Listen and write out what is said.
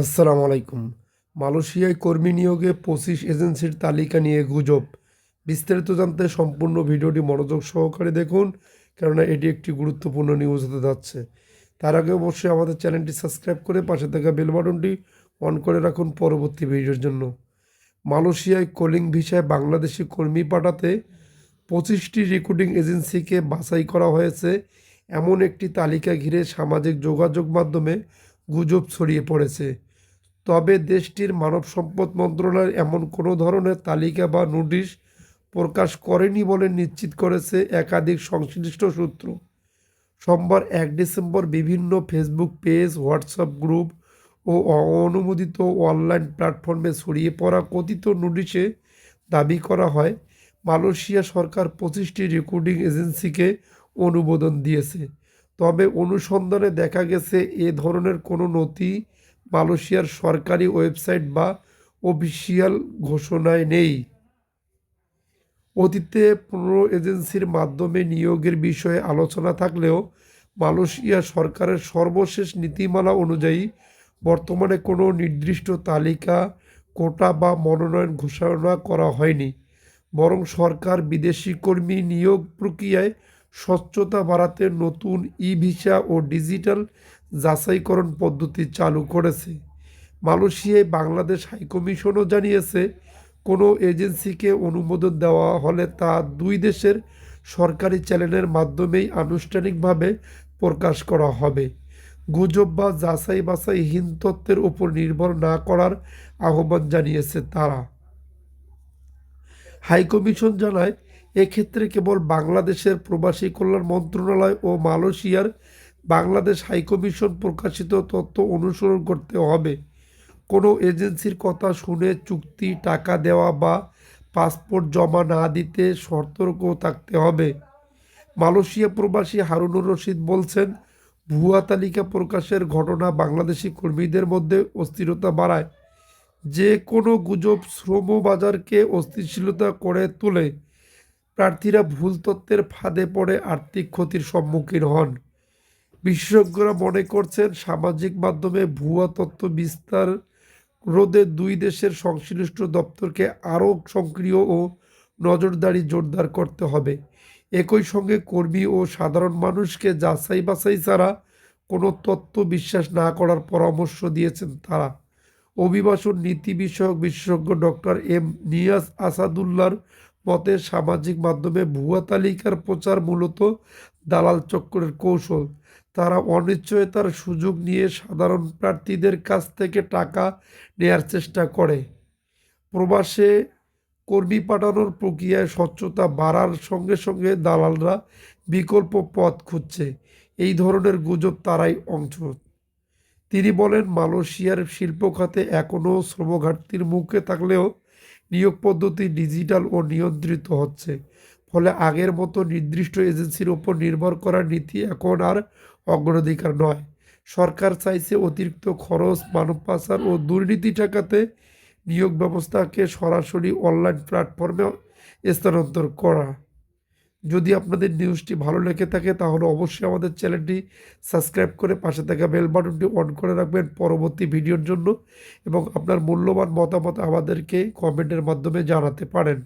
আসসালামু আলাইকুম। মালয়েশিয়ায় কর্মী নিয়োগে পঁচিশ এজেন্সির তালিকা নিয়ে গুজব। বিস্তারিত জানতে সম্পূর্ণ ভিডিওটি মনোযোগ সহকারে দেখুন, কেননা এটি একটি গুরুত্বপূর্ণ নিউজ হতে যাচ্ছে। তার আগে অবশ্যই আমাদের চ্যানেলটি সাবস্ক্রাইব করে পাশে থাকা বেল বাটনটি অন করে রাখুন পরবর্তী ভিডিওর জন্য। মালয়েশিয়ায় কলিং ভিসায় বাংলাদেশি কর্মী পাঠাতে পঁচিশটি রিক্রুটিং এজেন্সিকে বাছাই করা হয়েছে। এমন একটি তালিকা ঘিরে সামাজিক যোগাযোগ মাধ্যমে গুজব ছড়িয়ে পড়েছে। তবে দেশটির মানব সম্পদ মন্ত্রণালয় এমন কোনো ধরনের তালিকা বা নোটিশ প্রকাশ করেনি বলে নিশ্চিত করেছে একাধিক সংশ্লিষ্ট সূত্র। সোমবার এক ডিসেম্বর বিভিন্ন ফেসবুক পেজ, হোয়াটসঅ্যাপ গ্রুপ ও অনুমোদিত অনলাইন প্ল্যাটফর্মে ছড়িয়ে পড়া কথিত নোটিশে দাবি করা হয়, মালয়েশিয়া সরকার পঁচিশটি রেকর্ডিং এজেন্সিকে অনুমোদন দিয়েছে। তবে অনুসন্ধানে দেখা গেছে, এ ধরনের কোনো নথি মালয়েশিয়ার সরকারি ওয়েবসাইট বা অফিসিয়াল ঘোষণায় নেই। অতীতে পনেরো এজেন্সির মাধ্যমে নিয়োগের বিষয়ে আলোচনা থাকলেও মালয়েশিয়া সরকারের সর্বশেষ নীতিমালা অনুযায়ী বর্তমানে কোনো নির্দিষ্ট তালিকা, কোটা বা মনোনয়ন ঘোষণা করা হয়নি। বরং সরকার বিদেশি কর্মী নিয়োগ প্রক্রিয়ায় স্বচ্ছতা বাড়াতে নতুন ই ভিসা ও ডিজিটাল যাচাইকরণ পদ্ধতি চালু করেছে। মালয়েশিয়ায় বাংলাদেশ হাইকমিশনও জানিয়েছে, কোনো এজেন্সিকে অনুমোদন দেওয়া হলে তা দুই দেশের সরকারি চ্যানেলের মাধ্যমেই আনুষ্ঠানিকভাবে প্রকাশ করা হবে। গুজব বা যাচাই বাছাইহীন তথ্যের উপর নির্ভর না করার আহ্বান জানিয়েছে তারা। হাইকমিশন জানায় এক্ষেত্রে কেবল বাংলাদেশের প্রবাসী কল্যাণ মন্ত্রণালয় ও মালয়েশিয়ার বাংলাদেশ হাইকমিশন প্রকাশিত তথ্য অনুসরণ করতে হবে। কোনো এজেন্সির কথা শুনে চুক্তি, টাকা দেওয়া বা পাসপোর্ট জমা না দিতে সতর্ক থাকতে হবে। মালয়েশিয়া প্রবাসী হারুনুর রশিদ বলছেন, ভুয়া তালিকা প্রকাশের ঘটনা বাংলাদেশি কর্মীদের মধ্যে অস্থিরতা বাড়ায়। যে কোনো গুজব শ্রম বাজারকে অস্থিতিশীলতা করে তোলে। প্রার্থীরা ভুল তথ্যের ফাঁদে পড়ে আর্থিক ক্ষতির সম্মুখীন হন। বিশেষজ্ঞরা মনে করছেন, সামাজিক মাধ্যমে ভুয়া তথ্য বিস্তার রোধে দুই দেশের সংশ্লিষ্ট দপ্তরকে আরও সক্রিয় ও নজরদারি জোরদার করতে হবে। একই সঙ্গে কর্মী ও সাধারণ মানুষকে যাচাই বাছাই ছাড়া কোনো তথ্য বিশ্বাস না করার পরামর্শ দিয়েছেন তারা। অভিবাসন নীতি বিষয়ক বিশেষজ্ঞ ডক্টর এম নিয়াজ আসাদুল্লাহর মতে সামাজিক মাধ্যমে ভুয়া তালিকার প্রচার মূলত দালাল চক্রের কৌশল। তারা অনিশ্চয়তার সুযোগ নিয়ে সাধারণ প্রার্থীদের কাছ থেকে টাকা নেয়ার চেষ্টা করে। প্রবাসে কর্মী পাঠানোর প্রক্রিয়ায় স্বচ্ছতা বাড়ার সঙ্গে সঙ্গে দালালরা বিকল্প পথ খুঁজছে। এই ধরনের গুজব তারাই অংশ। তিনি বলেন, মালয়েশিয়ার শিল্প খাতে এখনও শ্রমঘাটতির মুখে থাকলেও নিয়োগ পদ্ধতি ডিজিটাল ও নিয়ন্ত্রিত হচ্ছে। ফলে আগের মতো নির্দিষ্ট এজেন্সির ওপর নির্ভর করার নীতি এখন আর অগ্রাধিকার নয়। সরকার চাইছে অতিরিক্ত খরচ, মানব পাচার ও দুর্নীতি ঠেকাতে নিয়োগ ব্যবস্থাকে সরাসরি অনলাইন প্ল্যাটফর্মে স্থানান্তর করা। যদি আপনাদের নিউজটি ভালো লেগে থাকে, তাহলে অবশ্যই আমাদের চ্যানেলটি সাবস্ক্রাইব করে পাশে থাকা বেল বাটনটি অন করে রাখবেন পরবর্তী ভিডিওর জন্য এবং আপনার মূল্যবান মতামত আমাদেরকে কমেন্টের মাধ্যমে জানাতে পারেন।